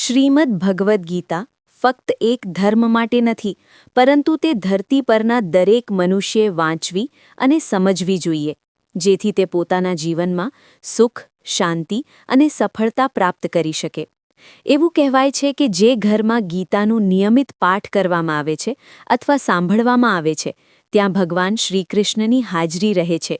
શ્રીમદ ભગવદ્ ગીતા ફક્ત એક ધર્મ માટે નથી, પરંતુ તે ધરતી પરના દરેક મનુષ્યે વાંચવી અને સમજવી જોઈએ, જેથી તે પોતાના જીવનમાં સુખ, શાંતિ અને સફળતા પ્રાપ્ત કરી શકે. એવું કહેવાય છે કે જે ઘરમાં ગીતાનું નિયમિત પાઠ કરવામાં આવે છે અથવા સાંભળવામાં આવે છે, ત્યાં ભગવાન શ્રીકૃષ્ણની હાજરી રહે છે.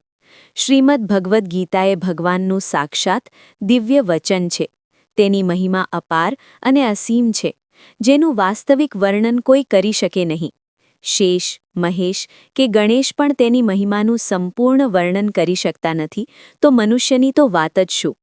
શ્રીમદ ભગવદ્ ગીતાએ ભગવાનનું સાક્ષાત દિવ્ય વચન છે. તેની મહિમા અપાર અને અસીમ છે, જેનું વાસ્તવિક વર્ણન કોઈ કરી શકે નહીં. શેષ, મહેશ કે ગણેશ પણ તેની મહિમાનું સંપૂર્ણ વર્ણન કરી શકતા નથી, તો મનુષ્યની તો વાત જ શું?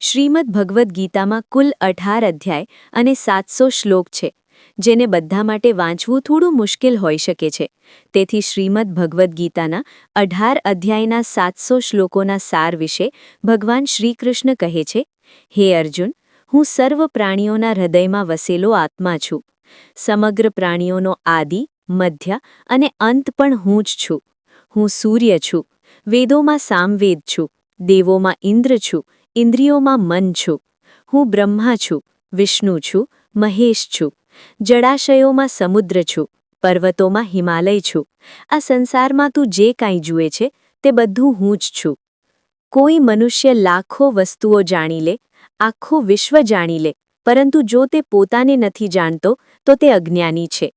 શ્રીમદ ભગવદ્ ગીતામાં કુલ અઢાર અધ્યાય અને સાતસો શ્લોક છે, જેને બધા માટે વાંચવું થોડું મુશ્કેલ હોઈ શકે છે. તેથી શ્રીમદ ભગવદ્ ગીતાના અઢાર અધ્યાયના સાતસો શ્લોકોના સાર વિશે ભગવાન શ્રીકૃષ્ણ કહે છે, હે અર્જુન હું સર્વ પ્રાણીઓના હૃદયમાં વસેલો આત્મા છું. સમગ્ર પ્રાણીઓનો આદિ, મધ્ય અને અંત પણ હું જ છું. હું સૂર્ય છું. વેદોમાં સામવેદ છું. દેવોમાં ઇન્દ્ર છું. ઇન્દ્રિયોમાં મન છું. હું બ્રહ્મા છું. વિષ્ણુ છું. મહેશ છું. જળાશયોમાં સમુદ્ર છું. પર્વતોમાં હિમાલય છું. આ સંસારમાં તું જે કાંઈ જુએ છે, તે બધું હું જ છું. કોઈ મનુષ્ય લાખો વસ્તુઓ જાણી લે આખું વિશ્વ જાણી લે. પરંતુ જો તે પોતાને નથી જાણતો, તો તે અજ્ઞાની છે.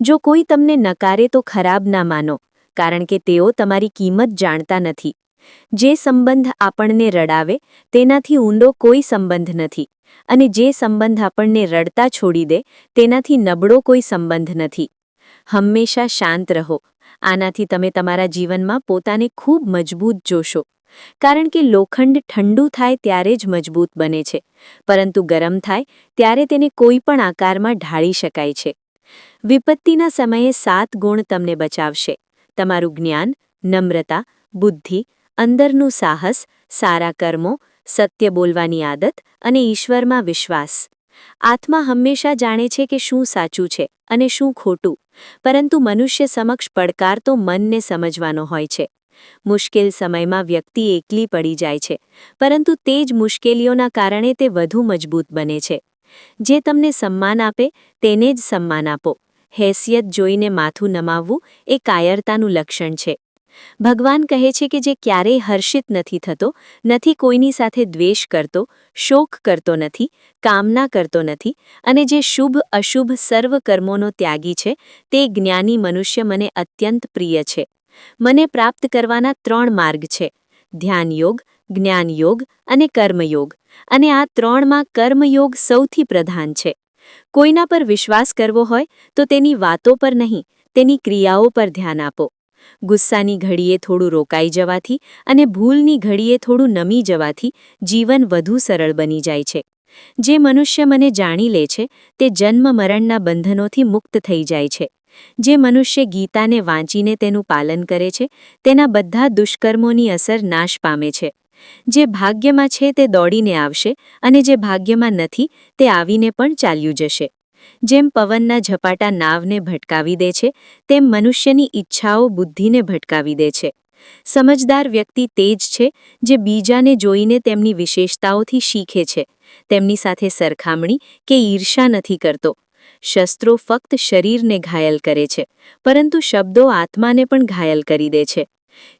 જો કોઈ તમને નકારે તો ખરાબ ના માનો, કારણ કે તેઓ તમારી કિંમત જાણતા નથી. જે સંબંધ આપણને રડાવે, તેનાથી ઊંડો કોઈ સંબંધ નથી. અને જે સંબંધ આપણને રડતા છોડી દે, તેનાથી નબળો કોઈ સંબંધ નથી. હંમેશા શાંત રહો. આનાથી તમે તમારા જીવનમાં પોતાને ખૂબ મજબૂત જોશો. કારણ કે લોખંડ ઠંડુ થાય ત્યારે જ મજબૂત બને છે. પરંતુ ગરમ થાય ત્યારે તેને કોઈ પણ આકારમાં ઢાળી શકાય છે. વિપત્તિના સમયે સાત ગુણ તમને બચાવશે. તમારું જ્ઞાન, નમ્રતા, બુદ્ધિ, અંદરનું સાહસ, સારા કર્મો, સત્ય બોલવાની આદત અને ઈશ્વરમાં વિશ્વાસ. આત્મા હંમેશા જાણે છે કે શું સાચું છે અને શું ખોટું. પરંતુ મનુષ્ય સમક્ષ પડકાર તો મનને સમજવાનો હોય છે. મુશ્કેલ સમયમાં વ્યક્તિ એકલી પડી જાય છે, પરંતુ તે જ મુશ્કેલીઓના કારણે તે વધુ મજબૂત બને છે. જે તમને સન્માન આપે, તેને જ સન્માન આપો. હેસિયત જોઈને માથું નમાવવું એ કાયરતાનું લક્ષણ છે. ભગવાન કહે છે કે જે ક્યારેય હર્ષિત નથી થતો, નથી કોઈની સાથે દ્વેષ કરતો, શોક કરતો નથી, કામના કરતો નથી અને જે શુભ અશુભ સર્વ કર્મોનો ત્યાગી છે, તે જ્ઞાની મનુષ્ય મને અત્યંત પ્રિય છે. મને પ્રાપ્ત કરવાના ત્રણ માર્ગ છે. ધ્યાનયોગ, જ્ઞાનયોગ અને કર્મયોગ. અને આ ત્રણમાં કર્મયોગ સૌથી પ્રધાન છે. કોઈના પર વિશ્વાસ કરવો હોય તો તેની વાતો પર નહીં, તેની ક્રિયાઓ પર ધ્યાન આપો. ગુસ્સાની ઘડીએ થોડું રોકાઈ જવાથી અને ભૂલની ઘડીએ થોડું નમી જવાથી જીવન વધુ સરળ બની જાય છે. જે મનુષ્ય મને જાણી લે છે, તે જન્મ મરણના બંધનોથી મુક્ત થઈ જાય છે. જે મનુષ્ય ગીતાને વાંચીને તેનું પાલન કરે છે, તેના બધા દુષ્કર્મોની અસર નાશ પામે છે. જે ભાગ્યમાં છે તે દોડીને આવશે અને જે ભાગ્યમાં નથી, તે આવીને પણ ચાલ્યું જશે. જેમ પવનના ઝપાટા નાવને ભટકાવી દે છે, તેમ મનુષ્યની ઈચ્છાઓ બુદ્ધિને ભટકાવી દે છે. સમજદાર વ્યક્તિ તે જ છે જે બીજાને જોઈને તેમની વિશેષતાઓથી શીખે છે, તેમની સાથે સરખામણી કે ઈર્ષા નથી કરતો. શસ્ત્રો ફક્ત શરીરને ઘાયલ કરે છે, પરંતુ શબ્દો આત્માને પણ ઘાયલ કરી દે છે.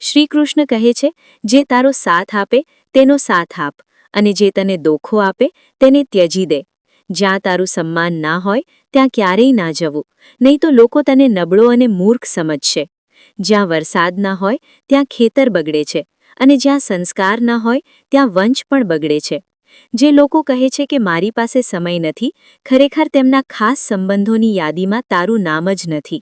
શ્રીકૃષ્ણ કહે છે, જે તારો સાથ આપે, તેનો સાથ આપ, અને જે તને દોખો આપે, તેને ત્યજી દે. જ્યાં તારું સન્માન ના હોય, ત્યાં ક્યારેય ના જવું, નહીં તો લોકો તને નબળો અને મૂર્ખ સમજશે. જ્યાં વરસાદ ના હોય, ત્યાં ખેતર બગડે છે, અને જ્યાં સંસ્કાર ના હોય, ત્યાં વંશ પણ બગડે છે. જે લોકો કહે છે કે મારી પાસે સમય નથી, ખરેખર તેમના ખાસ સંબંધોની યાદીમાં તારું નામ જ નથી.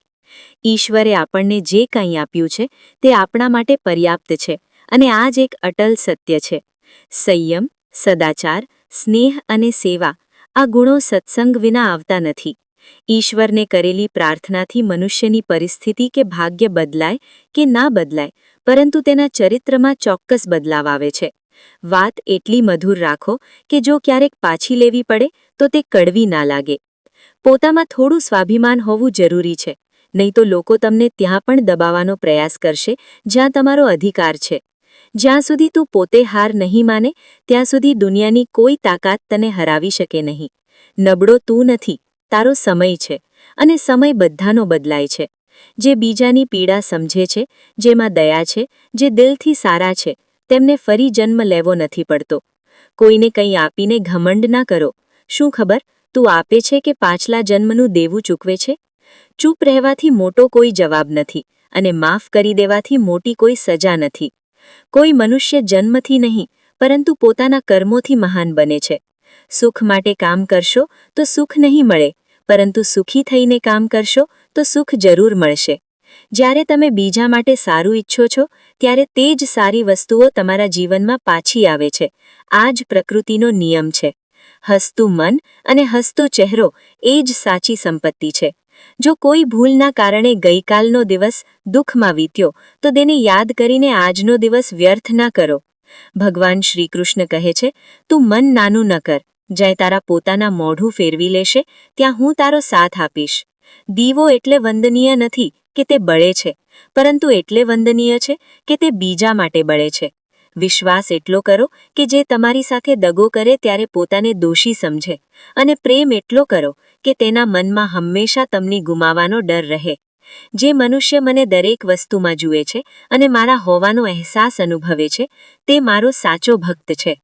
ઈશ્વરે આપણને જે કંઈ આપ્યું છે, તે આપણા માટે પર્યાપ્ત છે અને આ જ એક અટલ સત્ય છે. સંયમ, સદાચાર, સ્નેહ અને સેવા, આ ગુણો સત્સંગ વિના આવતા નથી. ઈશ્વરને કરેલી પ્રાર્થનાથી મનુષ્યની પરિસ્થિતિ કે ભાગ્ય બદલાય કે ના બદલાય, પરંતુ તેના ચરિત્રમાં ચોક્કસ બદલાવ આવે છે. વાત એટલી મધુર રાખો કે જો ક્યારેક પાછી લેવી પડે, તો તે કડવી ના લાગે. પોતામાં થોડું સ્વાભિમાન હોવું જરૂરી છે. નહીં તો લોકો તમને ત્યાં પણ દબાવવાનો પ્રયાસ કરશે, જ્યાં તમારો અધિકાર છે. જ્યાં સુધી તું પોતે હાર નહીં માને, ત્યાં સુધી દુનિયાની કોઈ તાકાત તને હરાવી શકે નહીં. નબળો તું નથી, તારો સમય છે, અને સમય બધાનો બદલાય છે. જે બીજાની પીડા સમજે છે, જેમાં દયા છે, જે દિલથી સારા છે તેમને ફરી જન્મ લેવો નથી પડતો. કોઈને કંઈ આપીને ઘમંડ ના કરો. શું ખબર, તું આપે છે કે પાછલા જન્મનું દેવું ચૂકવે છે? ચૂપ રહેવાથી મોટો કોઈ જવાબ નથી અને માફ કરી દેવાથી મોટી કોઈ સજા નથી. કોઈ મનુષ્ય જન્મથી નહીં, પરંતુ પોતાના કર્મોથી મહાન બને છે. સુખ માટે કામ કરશો તો સુખ નહીં મળે, પરંતુ સુખી થઈને કામ કરશો તો સુખ જરૂર મળશે. જ્યારે તમે બીજા માટે સારું ઈચ્છો છો, ત્યારે તે જ સારી વસ્તુઓ તમારા જીવનમાં પાછી આવે છે. આ જ પ્રકૃતિનો નિયમ છે. હસતું મન અને હસતો ચહેરો એ જ સાચી સંપત્તિ છે. જો કોઈ ભૂલના કારણે ગઈકાલનો દિવસ દુઃખમાં વીત્યો, તો તેને યાદ કરીને આજનો દિવસ વ્યર્થ ના કરો. ભગવાન શ્રીકૃષ્ણ કહે છે, તું મન નાનું ન કર. જ્યાં તારા પોતાના મોઢું ફેરવી લેશે, ત્યાં હું તારો સાથ આપીશ. દીવો એટલે વંદનીય નથી કે તે બળે છે, પરંતુ એટલે વંદનીય છે કે તે બીજા માટે બળે છે. વિશ્વાસ એટલો કરો કે જે તમારી સાથે દગો કરે ત્યારે પોતાને દોષી સમજે, અને પ્રેમ એટલો કરો કે તેના મનમાં હંમેશા તમને ગુમાવાનો ડર રહે. જે મનુષ્ય મને દરેક વસ્તુમાં જુએ છે અને મારા હોવાનો અહેસાસ અનુભવે છે, તે મારો સાચો ભક્ત છે.